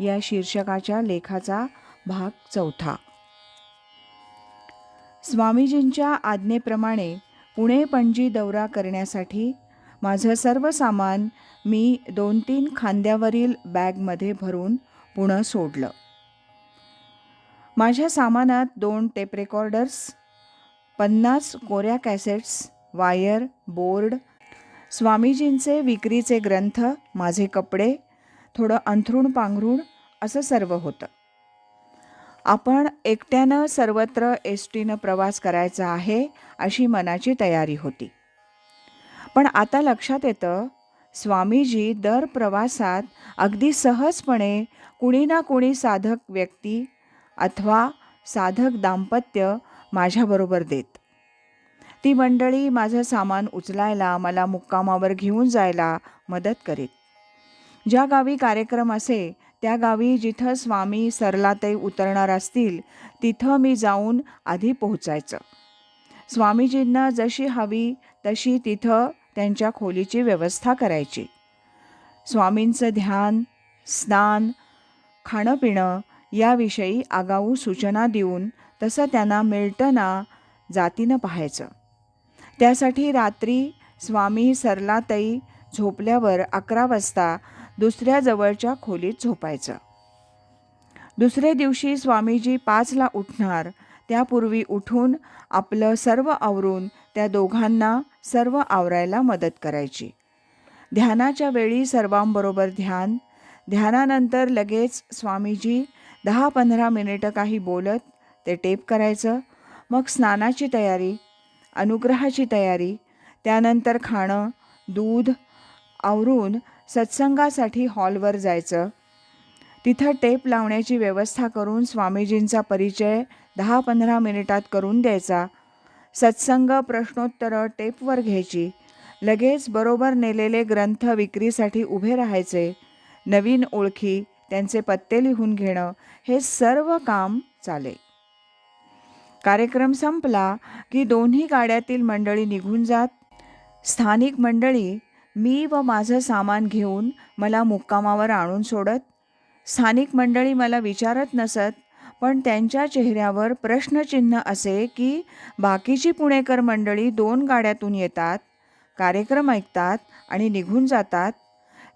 या शीर्षकाच्या लेखाचा भाग चौथा. स्वामीजींच्या आज्ञेप्रमाणे पुणे पणजी दौरा करण्यासाठी माझं सर्व सामान मी दोन तीन खांद्यावरील बॅगमध्ये भरून पुणं सोडलं. माझ्या सामानात दोन टेप रेकॉर्डर्स पन्नास कोऱ्या कॅसेट्स वायर बोर्ड स्वामीजींचे विक्रीचे ग्रंथ माझे कपडे थोडं अंथरूण पांघरूण असं सर्व होतं. आपण एकट्यानं सर्वत्र एस टीनं प्रवास करायचा आहे अशी मनाची तयारी होती. पण आता लक्षात येतं स्वामीजी दर प्रवासात अगदी सहजपणे कुणी ना कुणी साधक व्यक्ती अथवा साधक दाम्पत्य माझ्याबरोबर देत. ती मंडळी माझं सामान उचलायला मला मुक्कामावर घेऊन जायला मदत करीत. ज्या गावी कार्यक्रम असे त्या गावी जिथं स्वामी सरलाताई उतरणार असतील तिथं मी जाऊन आधी पोहोचायचं. स्वामीजींना जशी हवी तशी तिथं त्यांच्या खोलीची व्यवस्था करायची. स्वामींचं ध्यान स्नान खाणं पिणं याविषयी आगाऊ सूचना देऊन तसं त्यांना मिळतं ना जातीनं पाहायचं. त्यासाठी रात्री स्वामी सरलाताई झोपल्यावर अकरा वाजता दुसऱ्या जवळच्या खोलीत झोपायचं. दुसऱ्या दिवशी स्वामीजी पाचला उठणार. त्यापूर्वी उठून आपलं सर्व आवरून त्या दोघांना सर्व आवरायला मदत करायची. ध्यानाच्या वेळी सर्वांबरोबर ध्यान. ध्यानानंतर लगेच स्वामीजी दहा पंधरा मिनिटं काही बोलत ते टेप करायचं. मग स्नानाची तयारी अनुग्रहाची तयारी. त्यानंतर खाणं दूध आवरून सत्संगासाठी हॉलवर जायचं. तिथं टेप लावण्याची व्यवस्था करून स्वामीजींचा परिचय दहा पंधरा मिनिटात करून द्यायचा. सत्संग प्रश्नोत्तरं टेपवर घ्यायची. लगेच बरोबर नेलेले ग्रंथ विक्रीसाठी उभे राहायचे. नवीन ओळखी त्यांचे पत्ते लिहून घेणं हे सर्व काम चाले. कार्यक्रम संपला की दोन्ही गाड्यातील मंडळी निघून जात. स्थानिक मंडळी मी व माझं सामान घेऊन मला मुक्कामावर आणून सोडत? स्थानिक मंडळी मला विचारत नसत पण त्यांच्या चेहऱ्यावर प्रश्नचिन्ह असे की बाकीची पुणेकर मंडळी दोन गाड्यातून येतात कार्यक्रम ऐकतात आणि निघून जातात.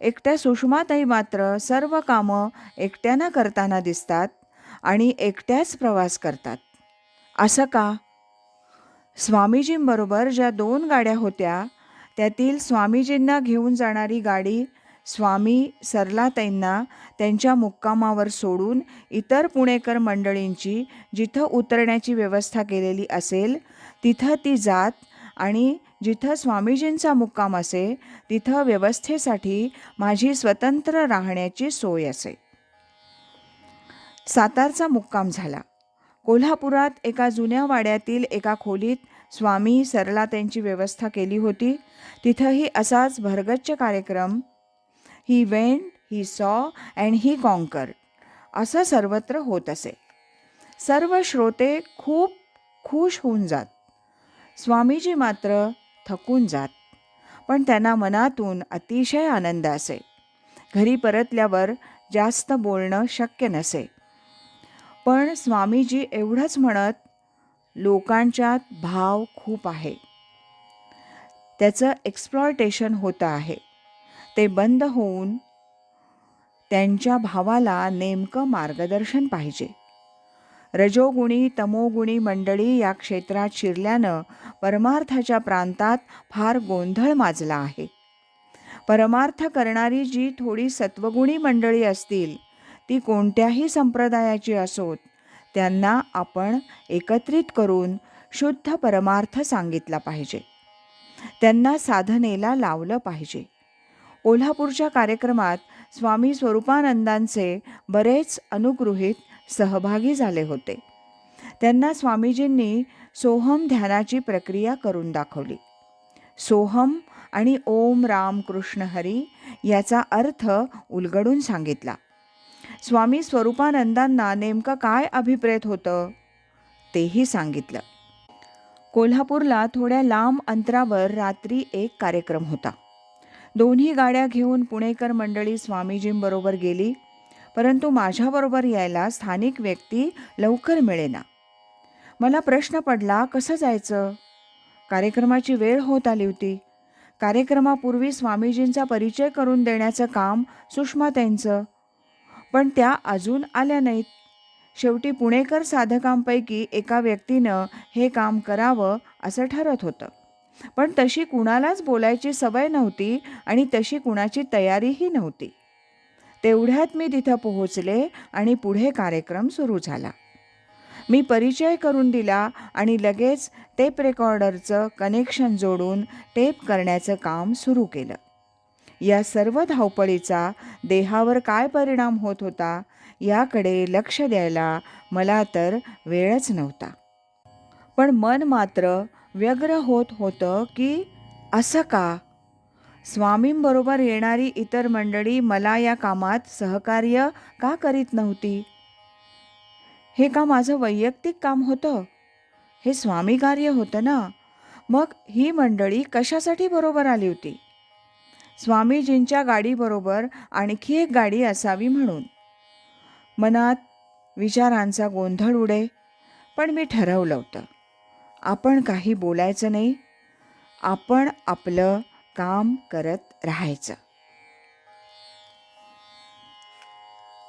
एकट्या सुषमाताई मात्र सर्व कामं एकट्यानं करताना दिसतात आणि एकट्याच प्रवास करतात. असं का? स्वामीजींबरोबर ज्या दोन गाड्या होत्या त्यातील स्वामीजींना घेऊन जाणारी गाडी स्वामी सरलाताईंना त्यांच्या मुक्कामावर सोडून इतर पुणेकर मंडळींची जिथं उतरण्याची व्यवस्था केलेली असेल तिथं ती जात आणि जिथं स्वामीजींचा मुक्काम असे तिथं व्यवस्थेसाठी माझी स्वतंत्र राहण्याची सोय असे. सातारचा मुक्काम झाला. कोल्हापुरात एका जुन्या वाड्यातील एका खोलीत स्वामी सरला त्यांची व्यवस्था केली होती. तिथंही असाच भरगच्च कार्यक्रम. He went he saw and he conquer असं सर्वत्र होत असे. सर्व श्रोते खूप खुश होऊन जात. स्वामीजी मात्र थकून जात. पण त्यांना मनातून अतिशय आनंद असे. घरी परतल्यावर जास्त बोलणं शक्य नसे. पण स्वामीजी एवढंच म्हणत लोकांच्यात भाव खूप आहे. त्याचं एक्सप्लॉयटेशन होतं आहे. ते बंद होऊन त्यांच्या भावाला नेमकं मार्गदर्शन पाहिजे. रजोगुणी तमोगुणी मंडळी या क्षेत्रात शिरल्यानं परमार्थाच्या प्रांतात फार गोंधळ माजला आहे. परमार्थ करणारी जी थोडी सत्वगुणी मंडळी असतील ती कोणत्याही संप्रदायाची असोत त्यांना आपण एकत्रित करून शुद्ध परमार्थ सांगितला पाहिजे. त्यांना साधनेला लावलं पाहिजे. कोल्हापूरच्या कार्यक्रमात स्वामी स्वरूपानंदांचे बरेच अनुगृहीत सहभागी झाले होते. त्यांना स्वामीजींनी सोहम ध्यानाची प्रक्रिया करून दाखवली. सोहम आणि ओम राम कृष्ण हरी याचा अर्थ उलगडून सांगितला. स्वामी स्वरूपानंदांना नेमकं काय अभिप्रेत होतं? तेही सांगितलं. कोल्हापूरला थोड्या लांब अंतरावर रात्री एक कार्यक्रम होता. दोन्ही गाड्या घेऊन पुणेकर मंडळी स्वामीजींबरोबर गेली परंतु माझ्याबरोबर यायला स्थानिक व्यक्ती लवकर मिळेना. मला प्रश्न पडला कसं जायचं? कार्यक्रमाची वेळ होत आली होती. कार्यक्रमापूर्वी स्वामीजींचा परिचय करून देण्याचं काम सुषमा त्यांचं पण त्या अजून आल्या नाहीत. शेवटी पुणेकर साधकांपैकी एका व्यक्तीनं हे काम करावं असं ठरत होतं. पण तशी कुणालाच बोलायची सवय नव्हती आणि तशी कुणाची तयारीही नव्हती. तेवढ्यात मी तिथं पोहोचले आणि पुढे कार्यक्रम सुरू झाला. मी परिचय करून दिला आणि लगेच टेप रेकॉर्डरचं कनेक्शन जोडून टेप करण्याचं काम सुरू केलं. या सर्व धावपळीचा देहावर काय परिणाम होत होता याकडे लक्ष द्यायला मला तर वेळच नव्हता. पण मन मात्र व्यग्र होत होतं की असं का? स्वामींबरोबर येणारी इतर मंडळी मला या कामात सहकार्य का करीत नव्हती? हे का माझं वैयक्तिक काम होतं? हे स्वामी कार्य होतं ना? मग ही मंडळी कशासाठी बरोबर आली होती? स्वामीजींच्या गाडीबरोबर आणखी एक गाडी असावी म्हणून. मनात विचारांचा गोंधळ उडे पण मी ठरवलं होतं. आपण काही बोलायचं नाही आपण आपलं काम करत राहायचं.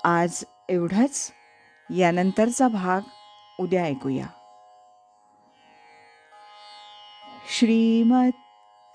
आज एवढंच. यानंतरचा भाग उद्या ऐकूया. श्रीमत